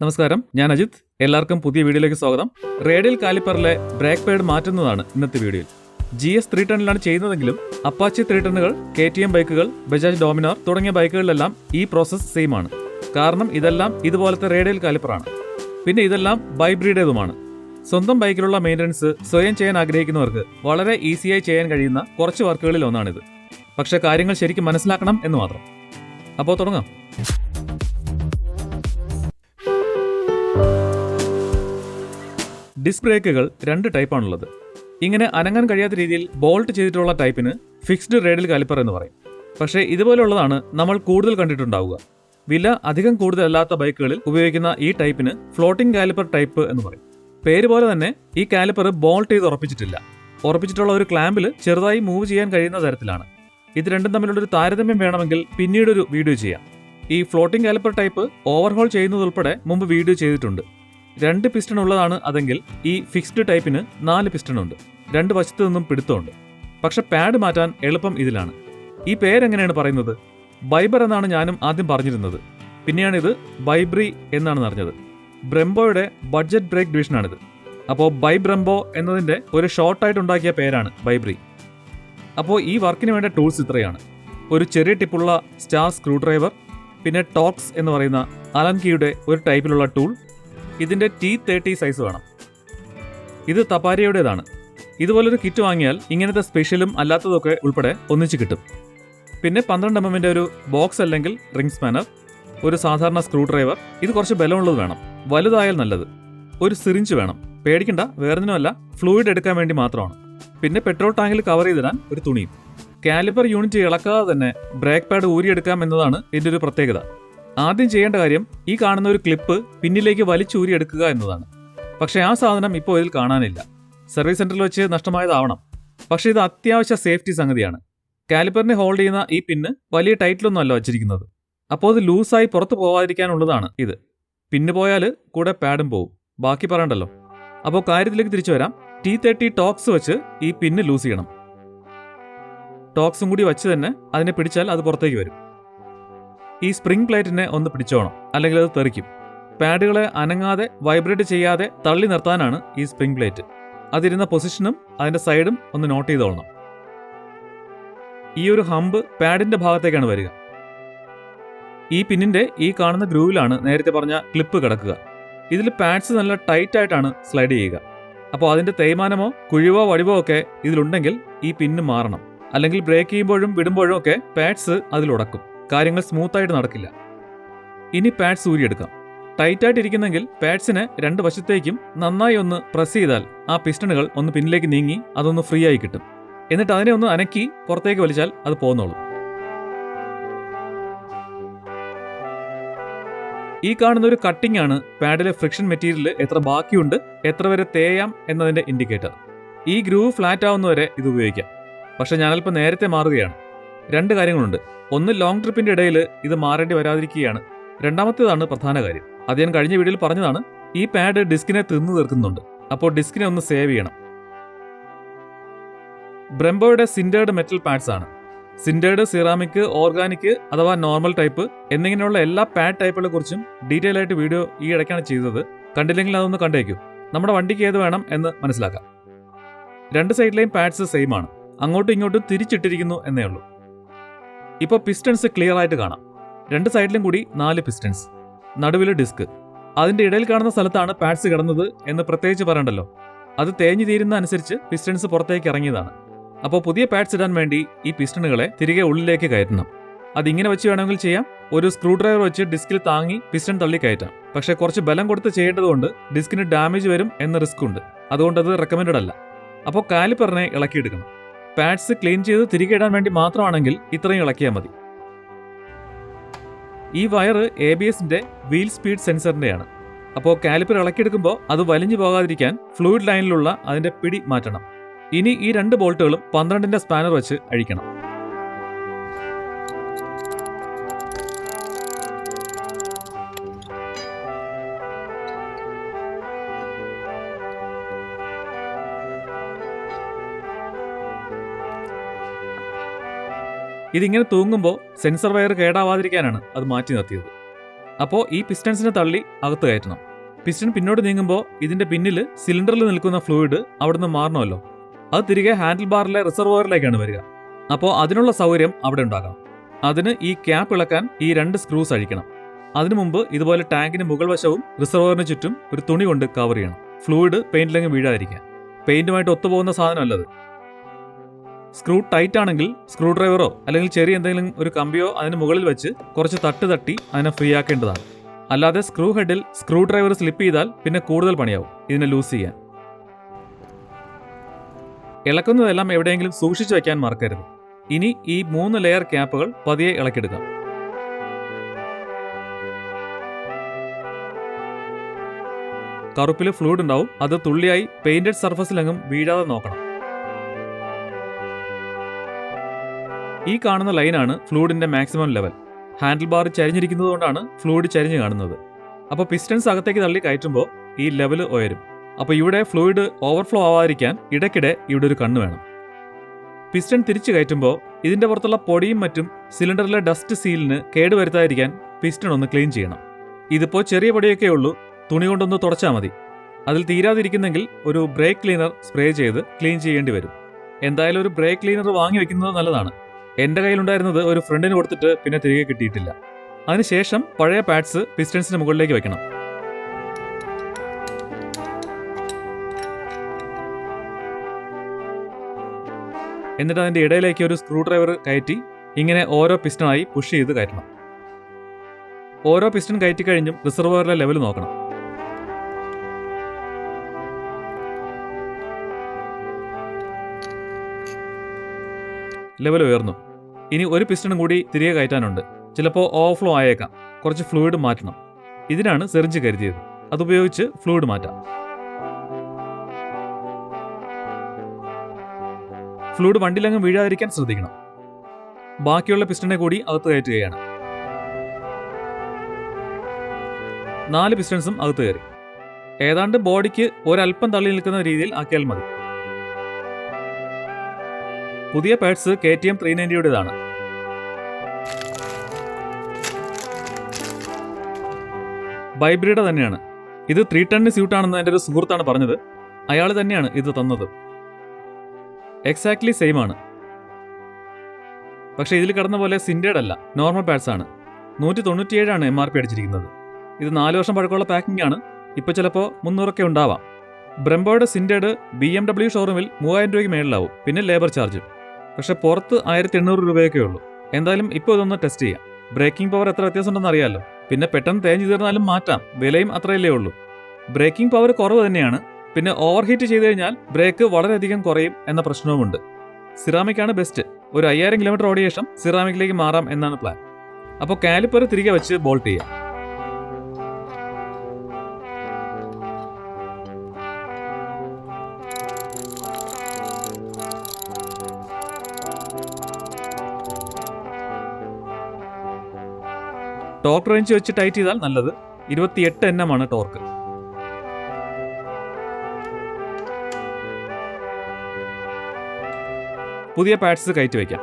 നമസ്കാരം ഞാൻ അജിത്. എല്ലാവർക്കും പുതിയ വീഡിയോയിലേക്ക് സ്വാഗതം. റേഡിയൽ കാലിപ്പറിലെ ബ്രേക്ക് പാഡ് മാറ്റുന്നതാണ് ഇന്നത്തെ വീഡിയോയിൽ ജി എസ് ത്രീ ടണിലാണ് ചെയ്യുന്നതെങ്കിലും അപ്പാച്ചി ത്രീ ടണുകൾ കെ ടി എം ബൈക്കുകൾ ബജാജ് ഡോമിനാർ തുടങ്ങിയ ബൈക്കുകളിലെല്ലാം ഈ പ്രോസസ്സ് സെയിം ആണ് കാരണം ഇതെല്ലാം ഇതുപോലത്തെ റേഡിയൽ കാലിപ്പറാണ്. പിന്നെ ഇതെല്ലാം ബൈബ്രീഡേതുമാണ്. സ്വന്തം ബൈക്കിലുള്ള മെയിന്റനൻസ് സ്വയം ചെയ്യാൻ ആഗ്രഹിക്കുന്നവർക്ക് വളരെ ഈസിയായി ചെയ്യാൻ കഴിയുന്ന കുറച്ച് വർക്കുകളിൽ ഒന്നാണിത് പക്ഷേ കാര്യങ്ങൾ ശരിക്കും മനസ്സിലാക്കണം എന്ന് മാത്രം. അപ്പോൾ തുടങ്ങാം. ഡിസ്ക് ബ്രേക്കുകൾ രണ്ട് ടൈപ്പാണുള്ളത്. ഇങ്ങനെ അനങ്ങാൻ കഴിയാത്ത രീതിയിൽ ബോൾട്ട് ചെയ്തിട്ടുള്ള ടൈപ്പിന് ഫിക്സ്ഡ് റേഡിൽ കാലിപ്പർ എന്ന് പറയും. പക്ഷേ ഇതുപോലുള്ളതാണ് നമ്മൾ കൂടുതൽ കണ്ടിട്ടുണ്ടാവുക. വില അധികം കൂടുതലല്ലാത്ത ബൈക്കുകളിൽ ഉപയോഗിക്കുന്ന ഈ ടൈപ്പിന് ഫ്ലോട്ടിംഗ് കാലിപ്പർ ടൈപ്പ് എന്ന് പറയും. പേര് പോലെ തന്നെ ഈ കാലിപ്പർ ബോൾട്ട് ചെയ്ത് ഉറപ്പിച്ചിട്ടില്ല. ഉറപ്പിച്ചിട്ടുള്ള ഒരു ക്ലാമ്പിൽ ചെറുതായി മൂവ് ചെയ്യാൻ കഴിയുന്ന തരത്തിലാണ്. ഇത് രണ്ടും തമ്മിലുള്ളൊരു താരതമ്യം വേണമെങ്കിൽ പിന്നീടൊരു വീഡിയോ ചെയ്യാം. ഈ ഫ്ലോട്ടിംഗ് കാലിപ്പർ ടൈപ്പ് ഓവർഹോൾ ചെയ്യുന്നതുൾപ്പെടെ മുമ്പ് വീഡിയോ ചെയ്തിട്ടുണ്ട്. രണ്ട് പിസ്റ്റൺ ഉള്ളതാണ് അതെങ്കിൽ ഈ ഫിക്സ്ഡ് ടൈപ്പിന് നാല് പിസ്റ്റൺ ഉണ്ട്. രണ്ട് വശത്തു നിന്നും പിടുത്തമുണ്ട്. പക്ഷെ പാഡ് മാറ്റാൻ എളുപ്പം ഇതിലാണ്. ഈ പേരെങ്ങനെയാണ് പറയുന്നത്? ബൈബർ എന്നാണ് ഞാനും ആദ്യം പറഞ്ഞിരുന്നത്. പിന്നെയാണ് ഇത് ബൈബ്രി എന്നാണ് അറിഞ്ഞത്. ബ്രെംബോയുടെ ബഡ്ജറ്റ് ബ്രേക്ക് ഡിവിഷനാണിത് അപ്പോൾ ബൈ ബ്രെംബോ എന്നതിന്റെ ഒരു ഷോർട്ടായിട്ട് ഉണ്ടാക്കിയ പേരാണ് ബൈബ്രി അപ്പോൾ ഈ വർക്കിന് വേണ്ട ടൂൾസ് ഇത്രയാണ്. ഒരു ചെറിയ ടിപ്പുള്ള സ്റ്റാർ സ്ക്രൂ ഡ്രൈവർ പിന്നെ ടോക്സ് എന്ന് പറയുന്ന അലൻ ഒരു ടൈപ്പിലുള്ള ടൂൾ ഇതിന്റെ ടി തേർട്ടി സൈസ് വേണം. ഇത് തപാരിയുടേതാണ്. ഇതുപോലൊരു കിറ്റ് വാങ്ങിയാൽ ഇങ്ങനത്തെ സ്പെഷ്യലും അല്ലാത്തതൊക്കെ ഉൾപ്പെടെ ഒന്നിച്ച് കിട്ടും. പിന്നെ പന്ത്രണ്ട് എം എമ്മിന്റെ ഒരു ബോക്സ് അല്ലെങ്കിൽ റിംഗ് സ്പാനർ ഒരു സാധാരണ സ്ക്രൂ ഡ്രൈവർ ഇത് കുറച്ച് ബലമുള്ളത് വേണം. വലുതായാൽ നല്ലത്. ഒരു സിറിഞ്ച് വേണം. പേടിക്കണ്ട വേറെന്തിനുമല്ല ഫ്ലൂയിഡ് എടുക്കാൻ വേണ്ടി മാത്രമാണ്. പിന്നെ പെട്രോൾ ടാങ്കിൽ കവർ ചെയ്തിടാൻ ഒരു തുണിയും. കാലിപ്പർ യൂണിറ്റ് ഇളക്കാതെ തന്നെ ബ്രേക്ക് പാഡ് ഊരിയെടുക്കാം എന്നതാണ് ഇതിന്റെ ഒരു പ്രത്യേകത. ആദ്യം ചെയ്യേണ്ട കാര്യം ഈ കാണുന്ന ഒരു ക്ലിപ്പ് പിന്നിലേക്ക് വലിച്ചൂരി എടുക്കുക എന്നതാണ്. പക്ഷേ ആ സാധനം ഇപ്പോൾ ഇതിൽ കാണാനില്ല. സർവീസ് സെന്ററിൽ വെച്ച് നഷ്ടമായതാവണം. പക്ഷേ ഇത് അത്യാവശ്യ സേഫ്റ്റി സംഗതിയാണ്. കാലിപ്പറിനെ ഹോൾഡ് ചെയ്യുന്ന ഈ പിന്ന് വലിയ ടൈറ്റിലൊന്നും അല്ല വച്ചിരിക്കുന്നത്. അപ്പോൾ അത് ലൂസായി പുറത്ത് പോകാതിരിക്കാനുള്ളതാണ് ഇത്. പിന്ന് പോയാൽ കൂടെ പാഡും പോവും. ബാക്കി പറയണ്ടല്ലോ. അപ്പോൾ കാര്യത്തിലേക്ക് തിരിച്ചു വരാം. ടി തേർട്ടി ടോക്സ് വെച്ച് ഈ പിന്ന് ലൂസ് ചെയ്യണം. ടോക്സും കൂടി വെച്ച് തന്നെ അതിനെ പിടിച്ചാൽ അത് പുറത്തേക്ക് വരും. ഈ സ്പ്രിംഗ് പ്ലേറ്റിനെ ഒന്ന് പിടിച്ചോണം അല്ലെങ്കിൽ അത് തെറിക്കും. പാഡുകളെ അനങ്ങാതെ വൈബ്രേറ്റ് ചെയ്യാതെ തള്ളി നിർത്താനാണ് ഈ സ്പ്രിംഗ് പ്ലേറ്റ്. അതിരുന്ന പൊസിഷനും അതിന്റെ സൈഡും ഒന്ന് നോട്ട് ചെയ്തോളണം. ഈ ഒരു ഹമ്പ് പാഡിന്റെ ഭാഗത്തേക്കാണ് വരിക. ഈ പിന്നിന്റെ ഈ കാണുന്ന ഗ്രൂവിലാണ് നേരത്തെ പറഞ്ഞ ക്ലിപ്പ് കിടക്കുക. ഇതിൽ പാഡ്സ് നല്ല ടൈറ്റ് ആയിട്ടാണ് സ്ലൈഡ് ചെയ്യുക. അപ്പോൾ അതിന്റെ തേയ്മാനമോ കുഴിവോ വടിവോ ഒക്കെ ഇതിലുണ്ടെങ്കിൽ ഈ പിന്ന് മാറണം. അല്ലെങ്കിൽ ബ്രേക്ക് ചെയ്യുമ്പോഴും വിടുമ്പോഴും ഒക്കെ പാഡ്സ് അതിലുടക്കും കാര്യങ്ങൾ സ്മൂത്ത് ആയിട്ട് നടക്കില്ല. ഇനി പാഡ്സ് ഊരിയെടുക്കാം. ടൈറ്റ് ആയിട്ട് ഇരിക്കുന്നെങ്കിൽ പാഡ്സിനെ രണ്ട് വശത്തേക്കും നന്നായി ഒന്ന് പ്രസ് ചെയ്താൽ ആ പിസ്റ്റണുകൾ ഒന്ന് പിന്നിലേക്ക് നീങ്ങി അതൊന്ന് ഫ്രീ ആയി കിട്ടും. എന്നിട്ട് അതിനെ ഒന്ന് അനക്കി പുറത്തേക്ക് വലിച്ചാൽ അത് പോന്നോളും. ഈ കാണുന്ന ഒരു കട്ടിംഗ് ആണ് പാഡിലെ ഫ്രിക്ഷൻ മെറ്റീരിയൽ എത്ര ബാക്കിയുണ്ട് എത്ര വരെ തേയാം എന്നതിന്റെ ഇൻഡിക്കേറ്റർ ഈ ഗ്രൂവ് ഫ്ലാറ്റ് ആവുന്നവരെ ഇത് ഉപയോഗിക്കാം. പക്ഷെ ഞാനല്പം നേരത്തെ മാറുകയാണ്. രണ്ട് കാര്യങ്ങളുണ്ട്. ഒന്ന് ലോങ് ട്രിപ്പിന്റെ ഇടയിൽ ഇത് മാറേണ്ടി വരാതിരിക്കുകയാണ്. രണ്ടാമത്തേതാണ് പ്രധാന കാര്യം. അത് ഞാൻ കഴിഞ്ഞ വീഡിയോയിൽ പറഞ്ഞതാണ്. ഈ പാഡ് ഡിസ്കിനെ തിന്നു തീർക്കുന്നുണ്ട്. അപ്പോൾ ഡിസ്കിനെ ഒന്ന് സേവ് ചെയ്യണം. ബ്രംബോയുടെ സിൻഡേർഡ് മെറ്റൽ പാഡ്സ് ആണ്. സിൻഡേർഡ് സിറാമിക് ഓർഗാനിക് അഥവാ നോർമൽ ടൈപ്പ് എന്നിങ്ങനെയുള്ള എല്ലാ പാഡ് ടൈപ്പുകളെ കുറിച്ചും ഡീറ്റെയിൽ ആയിട്ട് വീഡിയോ ഈ ഇടയ്ക്കാണ് ചെയ്തത്. കണ്ടില്ലെങ്കിൽ അതൊന്ന് കണ്ടേക്കും. നമ്മുടെ വണ്ടിക്ക് ഏത് വേണം എന്ന് മനസ്സിലാക്കാം. രണ്ട് സൈഡിലെയും പാഡ്സ് സെയിം ആണ്. അങ്ങോട്ടും ഇങ്ങോട്ടും തിരിച്ചിട്ടിരിക്കുന്നു എന്നേ ഉള്ളൂ. ഇപ്പോൾ പിസ്റ്റൺസ് ക്ലിയർ ആയിട്ട് കാണാം. രണ്ട് സൈഡിലും കൂടി നാല് പിസ്റ്റൺസ് നടുവിൽ ഡിസ്ക് അതിന്റെ ഇടയിൽ കാണുന്ന സ്ഥലത്താണ് പാഡ്സ് കിടന്നത് എന്ന് പ്രത്യേകിച്ച് പറയണ്ടല്ലോ. അത് തേഞ്ഞു തീരുന്ന അനുസരിച്ച് പിസ്റ്റൺസ് പുറത്തേക്ക് ഇറങ്ങിയതാണ്. അപ്പോൾ പുതിയ പാഡ്സ് ഇടാൻ വേണ്ടി ഈ പിസ്റ്റണുകളെ തിരികെ ഉള്ളിലേക്ക് കയറ്റണം. അതിങ്ങനെ വെച്ച് വേണമെങ്കിൽ ചെയ്യാം. ഒരു സ്ക്രൂ ഡ്രൈവർ വെച്ച് ഡിസ്കിൽ താങ്ങി പിസ്റ്റൺ തള്ളി കയറ്റാം. പക്ഷേ കുറച്ച് ബലം കൊടുത്ത് ചെയ്യേണ്ടതുകൊണ്ട് ഡിസ്കിന് ഡാമേജ് വരും എന്ന റിസ്ക് ഉണ്ട്. അതുകൊണ്ട് അത് റെക്കമെൻഡഡ് അല്ല. അപ്പോൾ കാലിപ്പറിനെ ഇളക്കിയെടുക്കണം. പാഡ്സ് ക്ലീൻ ചെയ്ത് തിരികെ ഇടാൻ വേണ്ടി മാത്രമാണെങ്കിൽ ഇത്രയും ഇളക്കിയാൽ മതി. ഈ വയർ എ ബി എസിന്റെ വീൽ സ്പീഡ് സെൻസറിന്റെയാണ്. അപ്പോൾ കാലിപ്പർ ഇളക്കിയെടുക്കുമ്പോൾ അത് വലിഞ്ഞു പോകാതിരിക്കാൻ ഫ്ലൂയിഡ് ലൈനിലുള്ള അതിന്റെ പിടി മാറ്റണം. ഇനി ഈ രണ്ട് ബോൾട്ടുകളും പന്ത്രണ്ടിന്റെ സ്പാനർ വെച്ച് അഴിക്കണം. ഇതിങ്ങനെ തൂങ്ങുമ്പോൾ സെൻസർ വയർ കേടാവാതിരിക്കാനാണ് അത് മാറ്റി നിർത്തിയത്. അപ്പോൾ ഈ പിസ്റ്റൺസിനെ തള്ളി അകത്ത് കയറ്റണം. പിസ്റ്റൺ പിന്നോട്ട് നീങ്ങുമ്പോൾ ഇതിന്റെ പിന്നിൽ സിലിണ്ടറിൽ നിൽക്കുന്ന ഫ്ലൂയിഡ് അവിടുന്ന് മാറണമല്ലോ. അത് തിരികെ ഹാൻഡിൽ ബാറിലെ റിസർവോയറിലേക്കാണ് വരിക. അപ്പോൾ അതിനുള്ള സൗകര്യം അവിടെ ഉണ്ടാകാം അതിന് ഈ ക്യാപ്പ് ഇളക്കാൻ ഈ രണ്ട് സ്ക്രൂസ് അഴിക്കണം. അതിനു മുമ്പ് ഇതുപോലെ ടാങ്കിന് മുകൾ വശവും റിസർവോയറിന് ചുറ്റും ഒരു തുണി കൊണ്ട് കവർ ചെയ്യണം. ഫ്ലൂയിഡ് പെയിന്റിലങ്ങ് വീഴാതിരിക്കാൻ. പെയിന്റുമായിട്ട് ഒത്തുപോകുന്ന സാധനമല്ലത് സ്ക്രൂ ടൈറ്റ് ആണെങ്കിൽ സ്ക്രൂ ഡ്രൈവറോ അല്ലെങ്കിൽ ചെറിയ എന്തെങ്കിലും ഒരു കമ്പിയോ അതിന് മുകളിൽ വെച്ച് കുറച്ച് തട്ട് തട്ടി അതിനെ ഫ്രീ ആക്കേണ്ടതാണ്. അല്ലാതെ സ്ക്രൂ ഹെഡിൽ സ്ക്രൂ ഡ്രൈവർ സ്ലിപ്പ് ചെയ്താൽ പിന്നെ കൂടുതൽ പണിയാവും ഇതിനെ ലൂസ് ചെയ്യാൻ. ഇളക്കുന്നതെല്ലാം എവിടെയെങ്കിലും സൂക്ഷിച്ചു വയ്ക്കാൻ മറക്കരുത്. ഇനി ഈ മൂന്ന് ലെയർ ക്യാപ്പുകൾ പതിയെ ഇളക്കിയെടുക്കാം. കറുപ്പിൽ ഫ്ലൂയിഡ് ഉണ്ടാവും അത് തുള്ളിയായി പെയിന്റഡ് സർഫസിലെങ്ങും വീഴാതെ നോക്കണം. ഈ കാണുന്ന ലൈനാണ് ഫ്ലൂയിഡിന്റെ മാക്സിമം ലെവൽ. ഹാൻഡിൽ ബാർ ചരിഞ്ഞിരിക്കുന്നതുകൊണ്ടാണ് ഫ്ലൂയിഡ് ചരിഞ്ഞ് കാണുന്നത്. അപ്പോൾ പിസ്റ്റൻസ് അകത്തേക്ക് തള്ളി കയറ്റുമ്പോൾ ഈ ലെവൽ ഉയരും. അപ്പോൾ ഇവിടെ ഫ്ലൂയിഡ് ഓവർഫ്ലോ ആവാതിരിക്കാൻ ഇടയ്ക്കിടെ ഇവിടെ ഒരു കണ്ണ് വേണം. പിസ്റ്റൺ തിരിച്ചു കയറ്റുമ്പോൾ ഇതിന്റെ പുറത്തുള്ള പൊടിയും മറ്റും സിലിണ്ടറിലെ ഡസ്റ്റ് സീലിന് കേടുവരുത്താതിരിക്കാൻ പിസ്റ്റൺ ഒന്ന് ക്ലീൻ ചെയ്യണം. ഇതിപ്പോൾ ചെറിയ പൊടിയൊക്കെ ഉള്ളൂ തുണി കൊണ്ടൊന്ന് തുടച്ചാൽ മതി. അതിൽ തീരാതിരിക്കുന്നെങ്കിൽ ഒരു ബ്രേക്ക് ക്ലീനർ സ്പ്രേ ചെയ്ത് ക്ലീൻ ചെയ്യേണ്ടി വരും. എന്തായാലും ഒരു ബ്രേക്ക് ക്ലീനർ വാങ്ങി വെക്കുന്നത് നല്ലതാണ്. എന്റെ കയ്യിലുണ്ടായിരുന്നത് ഒരു ഫ്രണ്ടിന് കൊടുത്തിട്ട് പിന്നെ തിരികെ കിട്ടിയിട്ടില്ല. അതിനുശേഷം പഴയ പാഡ്സ് പിസ്റ്റൻസിന് മുകളിലേക്ക് വെക്കണം എന്നിട്ട് അതിന്റെ ഇടയിലേക്ക് ഒരു സ്ക്രൂ ഡ്രൈവർ കയറ്റി ഇങ്ങനെ ഓരോ പിസ്റ്റണായി പുഷ് ചെയ്ത് കയറ്റണം. ഓരോ പിസ്റ്റൺ കയറ്റി കഴിഞ്ഞും റിസർവറിലെ ലെവൽ നോക്കണം. ലെവൽ ഉയർന്നു. ഇനി ഒരു പിസ്റ്റണും കൂടി തിരികെ കയറ്റാനുണ്ട്. ചിലപ്പോൾ ഓവർഫ്ലോ ആയേക്കാം. കുറച്ച് ഫ്ലൂയിഡ് മാറ്റണം. ഇതിനാണ് സെറിഞ്ച് കരുതിയത്. അതുപയോഗിച്ച് ഫ്ലൂയിഡ് മാറ്റാം. ഫ്ലൂയിഡ് വണ്ടിയിലങ്ങ് വീഴാതിരിക്കാൻ ശ്രദ്ധിക്കണം. ബാക്കിയുള്ള പിസ്റ്റണെ കൂടി അകത്ത് കയറ്റുകയാണ്. നാല് പിസ്റ്റൺസും അകത്ത് കയറി. ഏതാണ്ട് ബോഡിക്ക് ഒരല്പം തള്ളി നിൽക്കുന്ന രീതിയിൽ ആക്കിയാൽ മതി. പുതിയ pads K T M three നയന്റിയുടേതാണ് ബൈബ്രിയുടെ തന്നെയാണ്. ഇത് ത്രീ ടണ്ണിന് സ്യൂട്ടാണെന്ന് എന്റെ ഒരു സുഹൃത്താണ് പറഞ്ഞത്. അയാൾ തന്നെയാണ് ഇത് തന്നത്. എക്സാക്ട്ലി സെയിം ആണ്. പക്ഷേ ഇതിൽ കിടന്ന പോലെ സിൻഡേഡ് അല്ല നോർമൽ പാഡ്സ് ആണ്. നൂറ്റി തൊണ്ണൂറ്റിയേഴാണ് എം ആർ പി അടിച്ചിരിക്കുന്നത്. ഇത് നാല് വർഷം പഴക്കമുള്ള പാക്കിംഗ് ആണ്. ഇപ്പോൾ ചിലപ്പോൾ മുന്നൂറൊക്കെ ഉണ്ടാവാം. ബ്രംബോയുടെ സിൻഡേഡ് ബി എം ഡബ്ല്യു ഷോറൂമിൽ മൂവായിരം രൂപയ്ക്ക് മേളിലാവും. പിന്നെ ലേബർ ചാർജും. പക്ഷെ പുറത്ത് ആയിരത്തി എണ്ണൂറ് രൂപയൊക്കെ ഉള്ളൂ. എന്തായാലും ഇപ്പോൾ ഇതൊന്ന് ടെസ്റ്റ് ചെയ്യാം. ബ്രേക്കിംഗ് പവർ എത്ര വ്യത്യാസം ഉണ്ടെന്ന് അറിയാമല്ലോ പിന്നെ പെട്ടെന്ന് തേഞ്ഞു തീർന്നാലും മാറ്റാം. വിലയും അത്രയല്ലേ ഉള്ളൂ. ബ്രേക്കിംഗ് പവർ കുറവ് തന്നെയാണ്. പിന്നെ ഓവർ ഹീറ്റ് ചെയ്ത് കഴിഞ്ഞാൽ ബ്രേക്ക് വളരെയധികം കുറയും എന്ന പ്രശ്നവുമുണ്ട്. സിറാമിക് ആണ് ബെസ്റ്റ് ഒരു അയ്യായിരം കിലോമീറ്റർ ഓടിയ ശേഷം സിറാമിക്കിലേക്ക് മാറാം എന്നാണ് പ്ലാൻ അപ്പോൾ കാലിപ്പർ തിരികെ വെച്ച് ബോൾട്ട് ചെയ്യാം. ടോർക്ക് റേഞ്ച് വെച്ച് ടൈറ്റ് ചെയ്താൽ നല്ലത്. ഇരുപത്തിയെട്ട് എൻ എം ആണ് ടോർക്ക്. പുതിയ പാഡ്സ് കയറ്റി വയ്ക്കാം.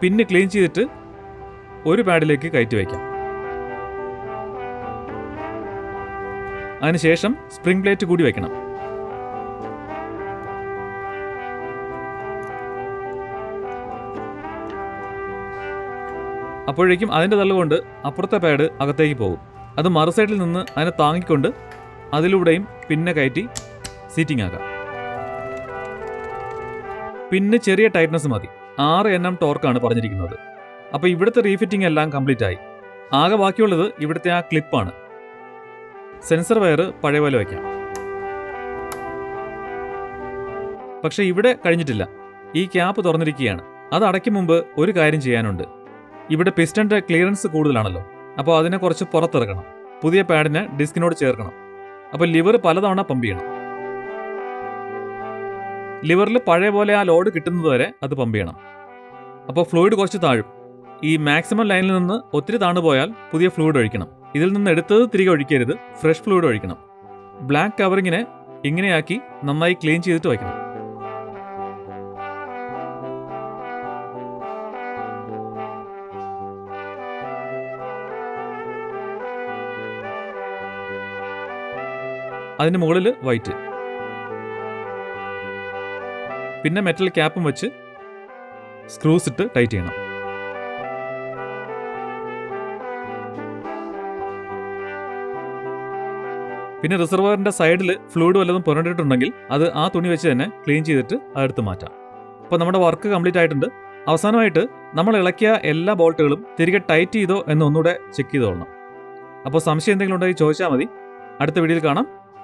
പിന്നെ ക്ലീൻ ചെയ്തിട്ട് ഒരു പാഡിലേക്ക് കയറ്റി വയ്ക്കാം. അതിനുശേഷം സ്പ്രിംഗ് പ്ലേറ്റ് കൂടി വെക്കണം. അപ്പോഴേക്കും അതിന്റെ തള്ളുകൊണ്ട് അപ്പുറത്തെ പാഡ് അകത്തേക്ക് പോകും. അത് മറു സൈഡിൽ നിന്ന് അതിനെ താങ്ങിക്കൊണ്ട് അതിലൂടെയും പിന്നെ കയറ്റി സീറ്റിംഗ് ആക്കാം. പിന്നെ ചെറിയ ടൈറ്റ്നസ് മതി. ആറ് എൻ എം ടോർക്കാണ് പറഞ്ഞിരിക്കുന്നത്. അപ്പോൾ ഇവിടുത്തെ റീഫിറ്റിംഗ് എല്ലാം കംപ്ലീറ്റ് ആയി. ആകെ ബാക്കിയുള്ളത് ഇവിടുത്തെ ആ ക്ലിപ്പാണ് സെൻസർ വയർ പഴയ പോലെ വയ്ക്കാം പക്ഷേ ഇവിടെ കഴിഞ്ഞിട്ടില്ല. ഈ ക്യാപ്പ് തുറന്നിരിക്കുകയാണ്. അത് അടയ്ക്കും മുമ്പ് ഒരു കാര്യം ചെയ്യാനുണ്ട്. ഇവിടെ പിസ്റ്റന്റെ ക്ലിയറൻസ് കൂടുതലാണല്ലോ. അപ്പോൾ അതിനെ കുറച്ച് പുറത്തിറക്കണം. പുതിയ പാഡിനെ ഡിസ്കിനോട് ചേർക്കണം. അപ്പോൾ ലിവർ പലതവണ പമ്പ് ചെയ്യണം. ലിവറിൽ പഴയ പോലെ ആ ലോഡ് കിട്ടുന്നത് വരെ അത് പമ്പ് ചെയ്യണം. അപ്പോൾ ഫ്ലൂയിഡ് കുറച്ച് താഴും. ഈ മാക്സിമം ലൈനിൽ നിന്ന് ഒത്തിരി താണു പോയാൽ പുതിയ ഫ്ലൂയിഡ് ഒഴിക്കണം. ഇതിൽ നിന്ന് എടുത്തത് തിരികെ ഒഴിക്കരുത് ഫ്രഷ് ഫ്ലൂയിഡ് ഒഴിക്കണം. ബ്ലാക്ക് കവറിങ്ങിനെ ഇങ്ങനെയാക്കി നന്നായി ക്ലീൻ ചെയ്തിട്ട് വയ്ക്കണം. അതിന് മുകളിൽ വൈറ്റ്. പിന്നെ മെറ്റൽ ക്യാപ്പും വെച്ച് സ്ക്രൂസ് ഇട്ട് ടൈറ്റ് ചെയ്യണം. പിന്നെ റിസർവറിന്റെ സൈഡിൽ ഫ്ലൂയിഡ് വല്ലതും പുരണ്ടിട്ടുണ്ടെങ്കിൽ അത് ആ തുണി വെച്ച് തന്നെ ക്ലീൻ ചെയ്തിട്ട് അതെടുത്ത് മാറ്റാം. അപ്പോൾ നമ്മുടെ വർക്ക് കംപ്ലീറ്റ് ആയിട്ടുണ്ട്. അവസാനമായിട്ട് നമ്മൾ ഇളക്കിയ എല്ലാ ബോൾട്ടുകളും തിരികെ ടൈറ്റ് ചെയ്തോ എന്ന് ഒന്നുകൂടെ ചെക്ക് ചെയ്തോളണം. അപ്പോൾ സംശയം എന്തെങ്കിലും ഉണ്ടെങ്കിൽ ചോദിച്ചാൽ മതി. അടുത്ത വീഡിയോയിൽ കാണാം.